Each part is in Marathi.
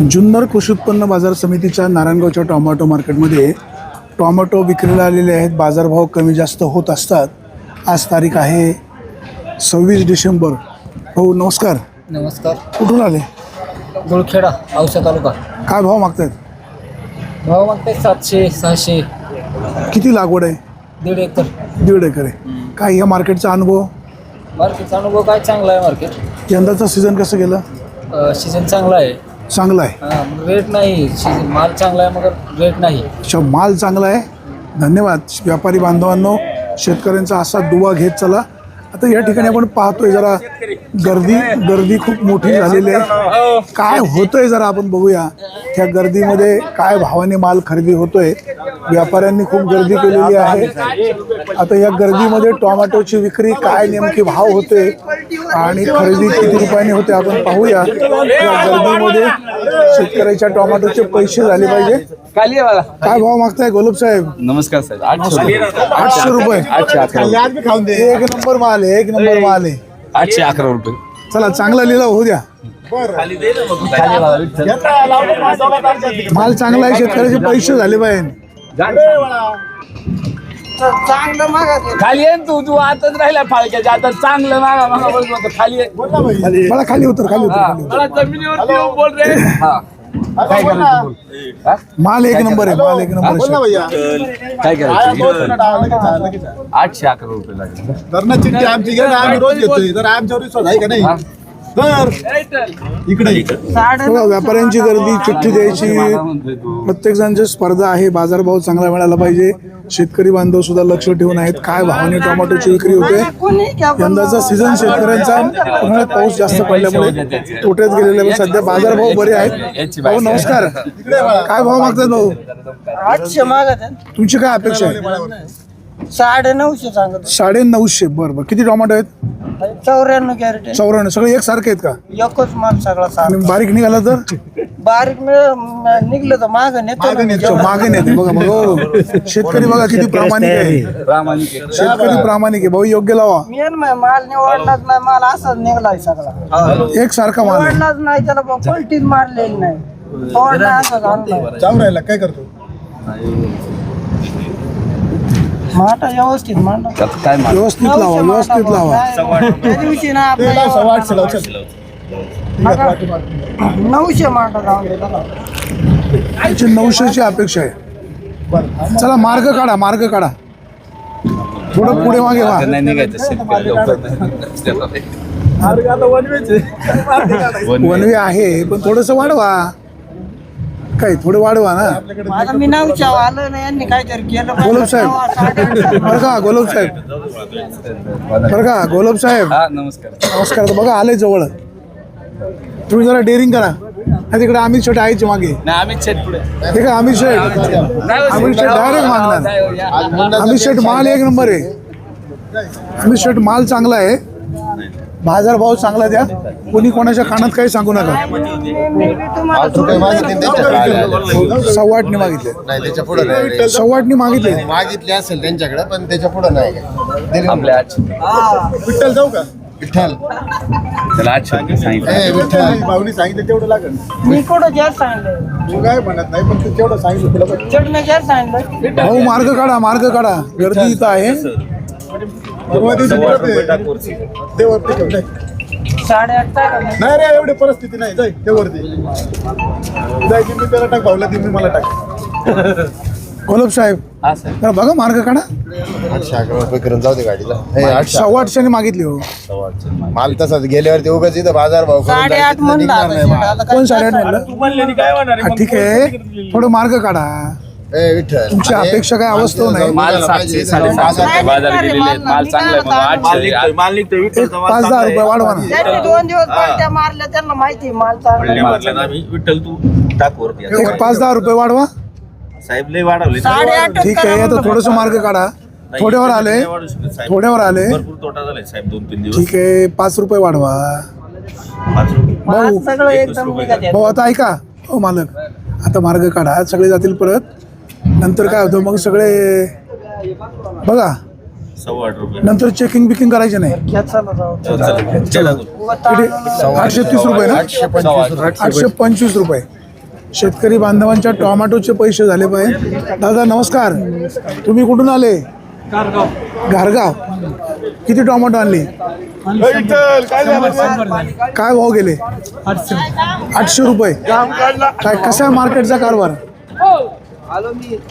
जुन्नर कृषी उत्पन्न बाजार समितीच्या नारायणगावच्या टोमॅटो मार्केटमध्ये टोमॅटो विक्रीला आलेले आहेत. बाजारभाव कमी जास्त होत असतात. आज तारीख आहे सव्वीस डिसेंबर. हो नमस्कार. नमस्कार. कुठून आले? गुळखेडा औसा तालुका. काय भाव मागतायत? भाव मागते सातशे सहाशे. किती लागवड आहे? दीड एकर. दीड एकर आहे. काय या मार्केटचा अनुभव? मार्केटचा अनुभव काय चांगला आहे मार्केट? यंदाचं सीझन कसं गेलं? सीझन चांगला आहे. चांगला आहे. हा, मग रेट नाही. माल चांगला आहे मगर रेट नाही. अच्छा माल चांगला आहे. धन्यवाद व्यापारी बांधवांनो. शेतकऱ्यांचा असा दुवा घेत चला. आता या ठिकाणी आपण पाहतोय जरा गर्दी गर्दी खूप मोठी झालेली आहे. काय होतंय जरा आपण बघूया. त्या गर्दीमध्ये काय भावाने माल खरेदी होतोय. व्यापाऱ्यांनी खूप गर्दी केलेली आहे. आता या गर्दीमध्ये टोमॅटोची विक्री काय नेमकी भाव होते आणि खरेदी किती रुपयाने होते आपण पाहूया. या गर्दीमध्ये शेतकऱ्याच्या टोमॅटोचे पैसे झाले पाहिजे. काय भाव मागताय गोलब साहेब? नमस्कार साहेब आठशे रुपये. एक नंबर माल आहे एक नंबर माल आहे. आठशे अकरा रुपये. चला चांगला लिलाव होऊ द्या. माल चांगला आहे शेतकऱ्याचे पैसे झाले पाहिजे. खाली आहे ना तू तू आताच राहिला फाळक्याच्या आता चांगलं मागा मागा बोल म्हणतो खाली आहे मला खाली उतर खाली उतर. खाली उतर. मला जमिनीवरती येऊन बोल रे. हा. काय करायचं बोल? हा? माल एक नंबर आहे माल एक नंबर आहे. काय करायचं? आठशे अकरा रुपये लागले. आमची घे ना, आम्ही रोज घेतोय. तर आमच्यावर विश्वास आहे का नाही? इकडे. बघा, व्यापाऱ्यांची गर्दी चिठ्ठी द्यायची. प्रत्येक जणांची स्पर्धा आहे. बाजारभाव चांगला मिळाला पाहिजे. शेतकरी बांधव सुद्धा लक्ष ठेवून आहेत. काय भावाने टोमॅटोची विक्री होते? यंदाचा सीझन शेतकऱ्यांचा उन्हाळ्यात पाऊस जास्त पडल्यामुळे तोट्यात गेलेले. सध्या बाजारभाव बरे आहेत. भाऊ नमस्कार. काय भाव मागतात भाऊ? आठशे मागत. तुमची काय अपेक्षा आहे? साडे नऊशे सांगत साडे नऊशे बरं बरं. किती टोमॅटो आहेत? चौऱ्याण्णव कॅरेट चौऱ्याण्णव सगळे एकसारखे आहेत का? एकच माल सगळा सार आणि बारीक निघाला तर? बारीक मिळ- म- निघलं तर माग नेतो ना. मागे नेते बघा बघा हो. शेतकरी बघा किती प्रामाणिक आहे. प्रामाणिक आहे. शेतकरी प्रामाणिक आहे. भाऊ योग्य लावा. मेन मा- माल निवडलाच नाही माल असाच निघलाय सगळा. एक सारखा माल आहे. निवडलाच नाही त्याला पलटीच मारलेली नाही. तोडला राहिला काय करतो? माटा व्यवस्थित मांडा. काय व्यवस्थित लावा व्यवस्थित लावा. त्या दिवशी ना नऊशे माटा जाऊन दे त्याला. त्याची नऊशेची अपेक्षा आहे. चला मार्ग काढा मार्ग काढा. थोडं पुढे मागे व्हा नाही निघायचं शेतकरी लवकर वनवे आहे पण थोडस वाढवा. काय थोडं वाढवा ना आता मी नऊशे आलं ना यांनी काहीतरी केलं गोलब साहेब बरं का गोलब साहेब बरं का गोलब साहेब हा नमस्कार नमस्कार बघा आले जवळ तुम्ही जरा डेअरिंग करा नाही तिकडे अमित शेट आहेचे मागे नाही आम्ही पुढे ते का अमित शेट अमित शेट डायरेक्ट मागणार अमित शेट माल एक नंबर आहे अमित शेट माल चांगला आहे बाजार भाव चांगला द्या. कोणी कोणाच्या कानात काही सांगू नका. सव्वाटने मागितले. नाही त्याच्या पुढे नाही सव्वाटने मागितले. मागितले असेल त्यांच्याकडे पण त्याच्या पुढे नाही विठ्ठल जाऊ का? विठ्ठल. भाऊनी सांगितलं तेवढं लागेल. मी कुठं जास्त सांगितलं तू काय म्हणत नाही पण तू तेवढं सांगितलं तुला भाऊ मार्ग काढा मार्ग काढा. गर्दी इथं आहे. नाही. रे एवढी परिस्थिती नाही. जाय ते वरती जाय की मी त्याला टाक भाऊला ती मी मला टाक. गोलब साहेब हा जरा बघा मार्ग काढा. आठशे अकरा रुपये करून जाऊ दे गाडीला. सव्वा आठशेने मागितली हो. माल तसाच गेल्यावरती उगाच इथं बाजार भाव करून साडे आठ जायचं, म्हणलं निघणार आता नाही माल. आता काय कोण साडेआठ म्हणलं? हा, ठीक आहे. थोडं मार्ग काढा. विठ्ठल. तुमची अपेक्षा काय अवस्था नाही. माल माल सातशे सातशे साडेसातशे रुपये बाजार नाही, गेलेले आहेत. माल माल चांगला आहे म्हणून आठशे. एक पाच दहा रुपये वाढवा ना. त्यांनी दोन दिवस मारल्या त्यांना माहिती आहे माल चांगला विठ्ठल तू टाक वरती एक पाच दहा रुपये वाढवा. साहेब लय वाढवले. ठीक आहे आता थोडस मार्ग काढा. थोड्यावर आले. थोड्यावर आले. भरपूर तोटा झालाय साहेब दोन तीन दिवस. ठीक आहे पाच रुपये वाढवा. पाच रुपये. भाऊ सगळं एकदम निघत आहे. भाऊ आता ऐका. हो मालक. आता मार्ग काढा. सगळे जातील परत. नंतर काय होतं मग सगळे बघा. सव्वा आठ रुपये. नंतर चेकिंग बिकिंग करायचे नाही. चला, किती? आठशे तीस रुपये ना? आठशे पंचवीस रुपये. आठशे पंचवीस रुपये शेतकरी बांधवांच्या टोमॅटोचे पैसे झाले पाहिजे. दादा नमस्कार. तुम्ही कुठून आले? घारगाव किती टोमॅटो आणले? काय भाव गेले? आठशे रुपये. काय कसं आहे मार्केटचा कारभार?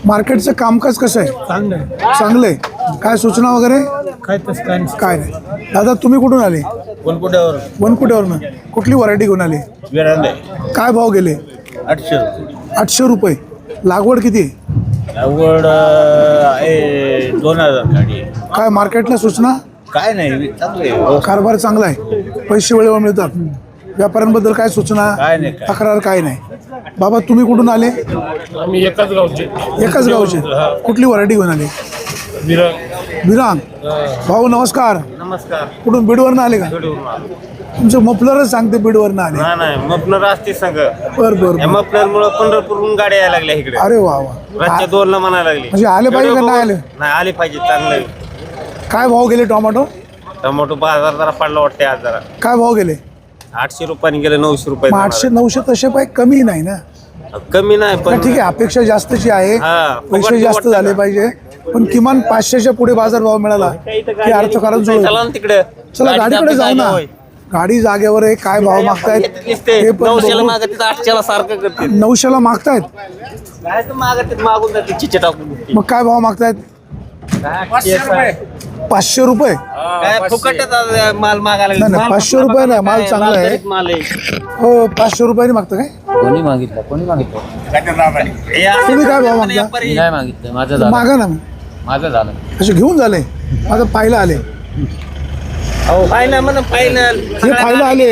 मार्केटचं कामकाज कसं आहे? चांगलं आहे. काय सूचना वगैरे? काय नाही. दादा तुम्ही कुठून आले? कोणकोट्यावर वनकुट्यावरनं कुठली व्हरायटी घेऊन आले? काय भाव गेले? आठशे आठशे रुपये. लागवड किती आहे? आवड दोन हजार गाडी आहे. काय मार्केटला सूचना? काय नाही चांगलं आहे. कारभार चांगला आहे. पैसे वेळेवर मिळतात. व्यापाऱ्यांबद्दल काय सूचना काय नाही, काय. तक्रार काय नाही. बाबा तुम्ही कुठून आले? आम्ही एकाच गावचे. एकाच गावचे. कुठली व्हरायटी घेऊन आले? विरांग. भाऊ नमस्कार. नमस्कार. कुठून बीडवरनं आले का? तुमचं मफलरच सांगते बीडवरनं आले. नाही नाही मपनर असते संघ बर बर. मपनर मुळे पंढरपूरहून गाड्या यायला लागल्या इकडे. अरे वा वा. रातच्या दोन ला म्हणायला लागली. म्हणजे आले पाहिजे का नाही आले? नाही आले पाहिजे चांगलं. काय भाव गेले टोमॅटो? टोमॅटो बाजार जरा पडला वाटते आज जरा. काय भाव गेले? आठशे रुपयाने गेले नऊशे रुपये मग आठशे नऊशे तसे पाय कमी नाही ना? कमी नाही पण ठीक आहे अपेक्षा जास्तची आहे. हा, पैसे फुकट जास्त वाटतं झाले ना. पाहिजे. पण किमान पाचशेच्या पुढे बाजार भाव मिळाला की अर्थकारण चला जुळलं ना तिकडे? चला गाडीकडे जाऊ ना. गाडी जागेवर आहे काय भाव मागतायत? ते पण नऊशेला बघू. मागत आठशेला सारखं करते. नऊशेला मागतायत? मागत मागून जाते चिचे टाकून मग काय भाव मागतायत? पाचशे रुपये. काय फुकटच आज माल मागायला नाही, नाही, माल पाचशे फुकट रुपये नाही, माल काय, चांगला आहे. तरीच माल आहे. हो पाचशे रुपयाने मागतं काय? कोणी मागितलं कोणी मागितलं? हे असं तुम्ही काय भाव मागता? व्यापारी- मी नाही मागितलं माझं झालं. मागा ना मग. माझं झालं. असे घेऊन झाले. माझं पाहिलं आले. अहो, फायनल म्हणा फायनल हे पाहिलं आले.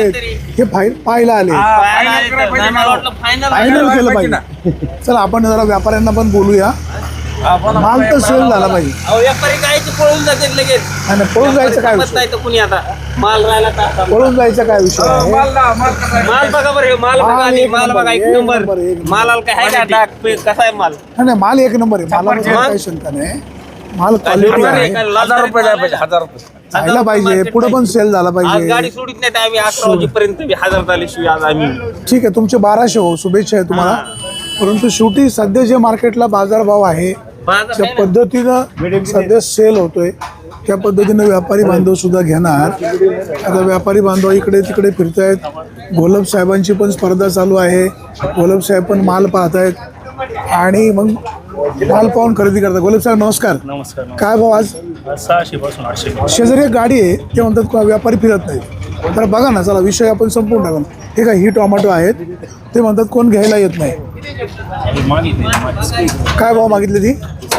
हे फाईल पाहायला आले फायनल फायनल केलं पाहिजे चला आपण जरा व्यापाऱ्यांना पण बोलूया. माल तर सेल झाला पाहिजे. अहो व्यापारी काय ते पळून जाते लगेच. नाही, पळून जायचं काय विषय? नाही तर कुणी आता माल राहिला तर आता. पळून जायचा काय विषय आहे? माल बघा बरं हे माल बघा माल आधी, एक माल नंबर, बघा एक एक नंबर नंबर, एक नंबर. मालाला काय आहे का? डाग पे- कसा आहे माल? नाही नाही, माल एक नंबर आहे. मालाबद्दल मग? काही शंका नाही. माल क्वालिटी आहे. हजार रुपये द्या पाहिजे हजार रुपये. जायला पाहिजे पुढे पण सेल झाला आज पाहिजे. गाडी सोडित नाही तर आम्ही अकरा वाजेपर्यंत बी हजार झाली शिवाय आज आम्ही. ठीक आहे तुमचे बाराशे हो शुभेच्छा आहे तुम्हाला. परंतु शेवटी सध्या जे मार्केटला बाजारभाव आहे ज्या. पद्धतीनं सध्या सेल होतोय त्या पद्धतीनं व्यापारी बांधव सुद्धा घेणार. आता व्यापारी बांधव इकडे तिकडे फिरतायत. गोलब साहेबांची पण स्पर्धा चालू आहे. गोलब साहेब पण माल पाहत आहेत आणि मग माल पाहून खरेदी करतात. गोलब साहेब नमस्कार. नमस्कार काय भाव आज? सहाशे पासून आठशे. शेजारी एक गाडी आहे. ते म्हणतात का व्यापारी फिरत नाही तर बघा ना चला विषय आपण संपवून टाकू हे काय ही टोमॅटो आहेत. ते म्हणतात कोण घ्यायला येत नाही. काय भाव मागितले ती?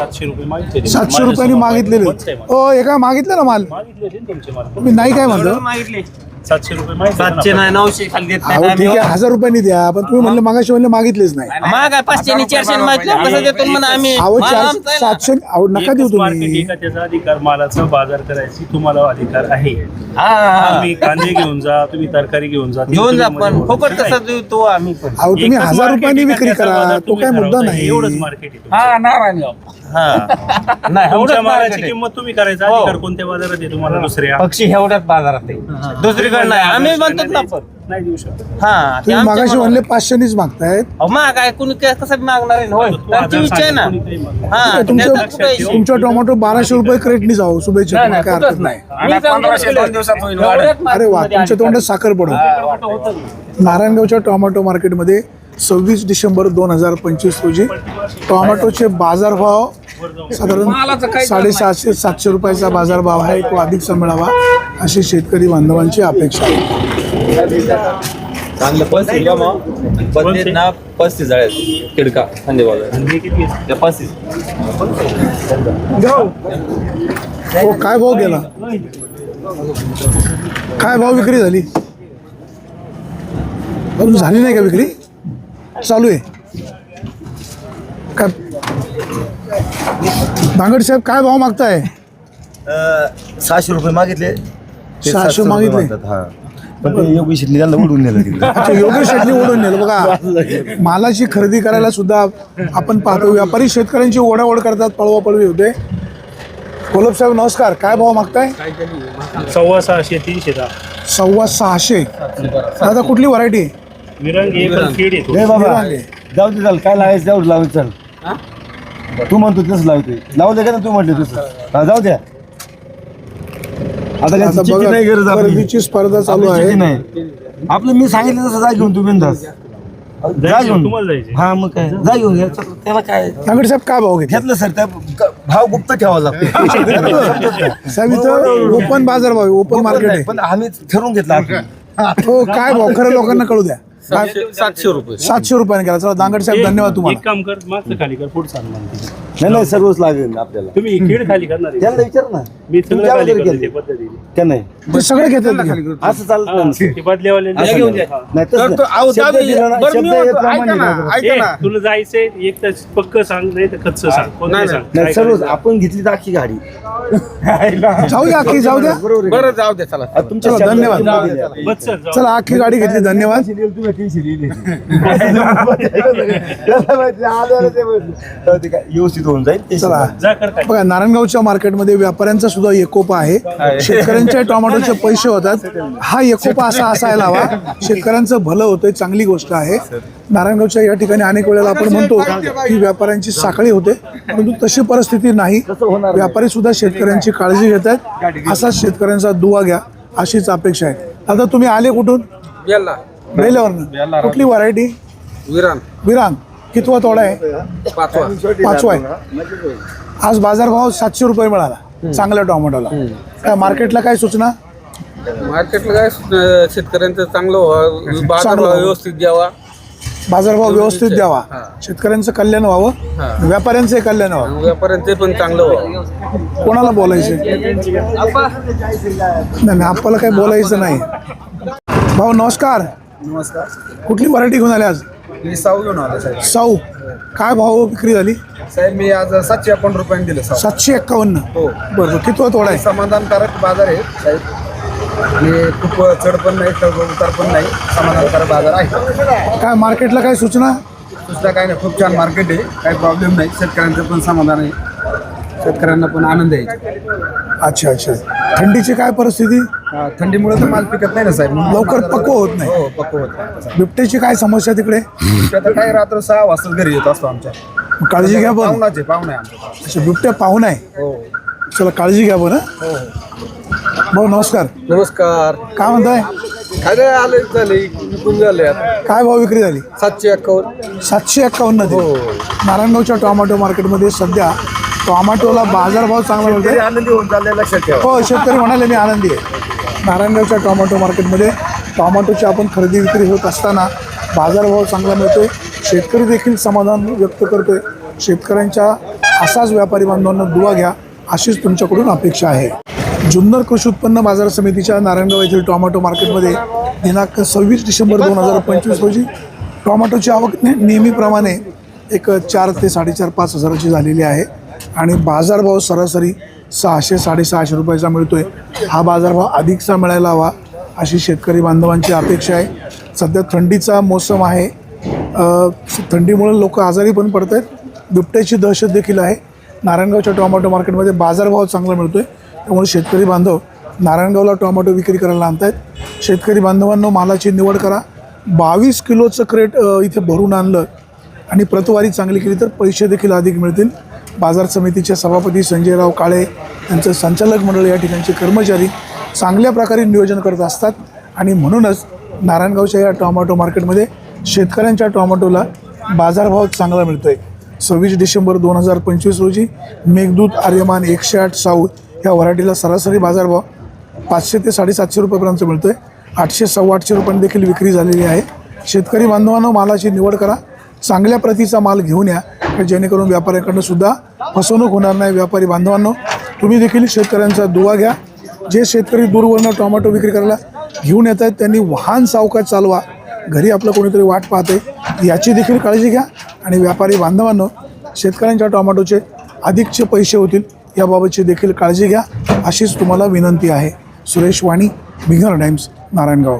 सातशे रुपये मागितले सातशे रुपयांनी मागितलेले. हो काय मागितलं ना माल? मागितले होते ना तुमचे मला. तुम्ही नाही काय म्हणतो मागितले. सातशे रुपये सातशे नाही नऊशे खाली देत अहो नाही ठीक आहे हजार रुपयांनी द्या पण तुम्ही म्हणलं मागाशी म्हणले मागितलेच नाही आहे पाचशे आणि चारशे मागितलं कसं देतो म्हणा आम्ही अहो माल चार आमचा आहे ना. सातशे अहो नका देऊ तुम्ही त्याचा अधिकार मालाचा बाजार करायची तुम्हाला अधिकार आहे हा, हा. तुम्ही कांदे घेऊन जा तुम्ही तरकारी घेऊन जा ती घेऊन जा पण फुकट नाही. कसं देतो आम्ही पण अहो तुम्ही हजार रुपयांनी विक्री करा तो तुम्ही काय मुद्दा. नाही एवढंच मार्केट. हा नारायणगाव हा नाही तुमच्या एवढंच मालाची market आहे. किंमत तुम्ही करायचा हो. अधिकार कोणत्या बाजारात आहे तुम्हाला दुसऱ्या पक्षी एवढ्याच बाजारात आहे दुसरीकडे नाही आम्ही म्हणतो ना पण नाही देऊ शकत. हा ते तुम्ही आमच्या मागाशी मनावर. म्हणले पाचशेनीच मागतायत. अहो, महाग आहे कुणी काय कसं मागणार आहे? ना, होय. तू त्यांची हजार इच्छा आहे ना. हा? तुमच्या टोमॅटो बाराशे रुपये क्रेटनी जाऊ शुभेच्छा नाही तुम्हाला. नाही काय कुठंच हरकत नाही. नाही आणि पंधराशे दोन दिवसात होईल वाढ. एवढ्याच अरे वा तुमच्या तोंडात साखर पडून. नारायणगावच्या टोमॅटो मार्केटमध्ये सव्वीस डिसेंबर दोन हजार पंचवीस रोजी टोमॅटोचे बाजारभाव साधारण साडेसातशे सातशे रुपयाचा बाजारभाव आहे. तो अधिकचा मिळावा अशी शेतकरी बांधवांची अपेक्षा आहे. चांगलं पस्तीस का मग? पस्तीस ना पस्तीस जाळ्यात खिडका खांदे बाजार. हे पस्तीस. हो काय भाव गेला? काय भाव विक्री झाली? अजून झाली नाही का विक्री? चालू आहे. काय बांगड साहेब काय भाव मागताय? सहाशे रुपये मागितले. ते सहाशे 700 रुपये मागितले? मागतात, हा. पण ते योगी शेटली त्यांना उडून नेलं तिकडे अच्छा योगेश शेट्टी ओढून नेलं. बघा मालाची खरेदी करायला सुद्धा आपण पाहतो. व्यापारी शेतकऱ्यांची ओढाओढ करतात पळवा पळवी होते. कोलप साहेब नमस्कार. काय भाव मागताय? सव्वा सहाशे तीनशे दहा. सव्वा सहाशे. दादा कुठली व्हरायटी? विरंगी येतो बाबा जाऊ दे चाल. काय लावायचं तेवढं लावायचं चाल. तू म्हणतो तसं लावतोय. लावू दे का ना तू म्हटलं तसं हा जाऊ द्या. आता काय आता चिठ्ठी बघा नाही गरज आपली. स्पर्धा चालू आपली आहे. नाही. आपलं मी सांगितलं तसं जा घेऊन तू बिंदास. जा घेऊन. तुम्हाला जायचं. हा मग काय? जा घेऊन. त्याला काय? नांगड साहेब काय भाव घेतला? घेतलं सर. त्या भाव गुप्त ठेवावा लागतो साहेब इथं ओपन बाजार भाव ओपन मार्केट आहे. पण आम्ही ठरवून घेतला आपण. हो काय भाव? खरं लोकांना कळू द्या. सातशे रुपये. सातशे रुपयाने केला. चला दांगड साहेब धन्यवाद एक तुम्हाला काम कर मागचं खाली कर पुढचं. नाही नाही सर्वच लागेल आपल्याला तुम्ही खेळ खाली करणार आहे? त्यांना विचार ना मी सगळं तुमच्या खाली अगोदर करतो केलं. ते पद्धतीने त्या नाही ते सगळे घेतात. असं चालत हा, नाही ते बदल्यावाले घेऊन जा. नाही तसं तर तो- अहो, नाही. शब्द जाऊ दे. दिला ना, बरं, मी शब्द म्हणतो, याप्रमाणे ऐका ना, राहतो. ऐका ए, ना. तुला जायचंय एक तर पक्क सांग नाही तर खच्च सांग कोणतं सांग नाही सर्वच करायचं? आपण घेतली तर अख्खी गाडी जाऊ द्या अख्खी जाऊ द्या बरोबर आहे. बरं जाऊ दे चला आता तुमच्या चला, धन्यवाद. किंमत दिली आहे. बस चल, जाऊ. चला अख्खी गाडी घेतली धन्यवाद तुम्ही व्यवस्थित होऊन जाईल ते चला. जा बघा नारायणगावच्या मार्केटमध्ये व्यापाऱ्यांचा सुद्धा एकोपा आहे. शेतकऱ्यांच्या टोमॅटोचे पैसे होतात. हा एकोपा असा असायला हवा. शेतकऱ्यांचं भलं होतंय चांगली गोष्ट आहे. नारायणगावच्या या ठिकाणी अनेक वेळेला आपण म्हणतो की व्यापाऱ्यांची साखळी होते. परंतु तशी परिस्थिती नाही. व्यापारी सुद्धा शेतकऱ्यांची काळजी घेत आहेत असाच शेतकऱ्यांचा दुवा घ्या अशीच अपेक्षा आहे. आता तुम्ही आले कुठून? बेल्यावरनं कुठली व्हरायटी? विरान. विरांग कितवा तोडा आहे? पाचवा. पाचवा आहे. आज बाजारभाव सातशे रुपये मिळाला चांगल्या टोमॅटोला. काय मार्केटला काय सूचना? मार्केटला काय शेतकऱ्यांचं चांगलं व्हावं. व्यवस्थित द्यावा. बाजारभाव व्यवस्थित द्यावा. शेतकऱ्यांचं कल्याण व्हावं व्यापाऱ्यांचं कल्याण व्हावं. व्यापाऱ्यांचे पण चांगलं व्हावं. कोणाला बोलायचं? नाही नाही आपल्याला काही बोलायचं नाही. भाऊ नमस्कार. नमस्कार. कुठली व्हरायटी घेऊन आली आज? मी साऊ घेऊन आलो साहेब. साऊ? काय भाव विक्री झाली? साहेब मी आज सातशे अकाउंट रुपयाने दिले सातशे एक्कावन्न हो. बरं कितवा तोडा आहे? समाधानकारक बाजार आहे साहेब. आणि खूप चढ पण नाही चढ उतार पण नाही समाधानकारक बाजार आहे. काय मार्केटला काय सूचना? दुसरा काय नाही खूप छान मार्केट आहे काही प्रॉब्लेम नाही शेतकऱ्यांचं पण समाधान आहे. शेतकऱ्यांना पण आनंद आहे. अच्छा अच्छा. थंडीची काय परिस्थिती? थंडीमुळे तर माल पिकत नाही ना साहेब. लवकर पक्व होत नाही. हो पक्व होत नाही. बिबट्याची काय समस्या तिकडे? आता काय रात्र सहा वाजता घरी येत असतो आमच्या. काळजी घ्या पाहुणाचे पाहुणे अच्छा बिबट्या पाहून आहे हो. चला काळजी घ्या पण हं? भाऊ नमस्कार. नमस्कार. काय म्हणताय? काय नाही आले झाले विकून झाले आता. काय भाव विक्री झाली? सातशे अकाउंट सातशे एक्कावन्न हो. नारायणगावच्या टोमॅटो मार्केटमध्ये सध्या टोमॅटोला बाजारभाव चांगला तरी आनंदी होऊन चाललंय लक्षात ठेवा हो शेतकरी म्हणाले मी आनंदी आहे. नारायणगावच्या टोमॅटो मार्केटमध्ये टोमॅटोची आपण खरेदी विक्री होत असताना बाजारभाव चांगला मिळतो शेतकरी देखील समाधान व्यक्त करतोय. शेतकऱ्यांच्या असाच व्यापारी बांधवांना दुवा घ्या अशीच तुमच्याकडून अपेक्षा आहे. जुन्नर कृषी उत्पन्न बाजार समितीच्या नारायणगाव येथील टोमॅटो मार्केटमध्ये दिनांक सव्वीस डिसेंबर दोन हजार पंचवीस रोजी टोमॅटोची आवक ने नेहमीप्रमाणे एक चार ते साडेचार पाच हजाराची झालेली आहे. आणि बाजारभाव सरासरी सहाशे साडेसहाशे रुपयाचा मिळतोय. हा बाजारभाव अधिकचा मिळायला हवा अशी शेतकरी बांधवांची अपेक्षा आहे. सध्या थंडीचा मोसम आहे. थंडीमुळं थंडीमुळे लोक आजारी पण पडत आहेत बिबट्याची दहशत देखील आहे. नारायणगावच्या टोमॅटो मार्केटमध्ये बाजारभाव चांगला मिळतो आहे त्यामुळे शेतकरी बांधव नारायणगावला टोमॅटो विक्री करायला आणत आहेत शेतकरी बांधवांनो मालाची निवड करा. बावीस किलोचं क्रेट इथे भरून आणलं आणि प्रतवारी चांगली केली तर पैसे देखील अधिक मिळतील. बाजार समितीचे सभापती संजयराव काळे यांचं संचालक मंडळ या ठिकाणचे कर्मचारी चांगल्या प्रकारे नियोजन करत असतात. आणि म्हणूनच नारायणगावच्या या टोमॅटो मार्केटमध्ये शेतकऱ्यांच्या टोमॅटोला बाजारभाव चांगला मिळतो आहे सव्वीस डिसेंबर दोन हजार पंचवीस रोजी मेघदूत आर्यमान एकशे आठ साऊ या व्हरायटीला सरासरी बाजारभाव पाचशे ते साडेसातशे रुपयापर्यंत मिळतो आहे आठशे सव्वा आठशे रुपयांनी देखील विक्री झालेली आहे. शेतकरी बांधवांनो मालाची निवड करा. चांगल्या प्रतीचा माल घेऊन या जेणेकरून व्यापाऱ्यांकडनं सुद्धा फसवणूक होणार नाही व्यापारी बांधवांनो. तुम्ही देखील शेतकऱ्यांचा दुवा घ्या. जे शेतकरी दूरवरनं टोमॅटो विक्री करायला घेऊन येत आहेत त्यांनी वाहन सावकाश चालवा. घरी आपलं कोणीतरी वाट पाहते याची देखील काळजी घ्या. आणि व्यापारी बांधवांनो शेतकऱ्यांच्या टोमॅटोचे अधिकचे पैसे होतील याबाबतची देखील काळजी घ्या. अशीच तुम्हाला विनंती आहे. सुरेश वाणी बिगर टाइम्स नारायणगाव.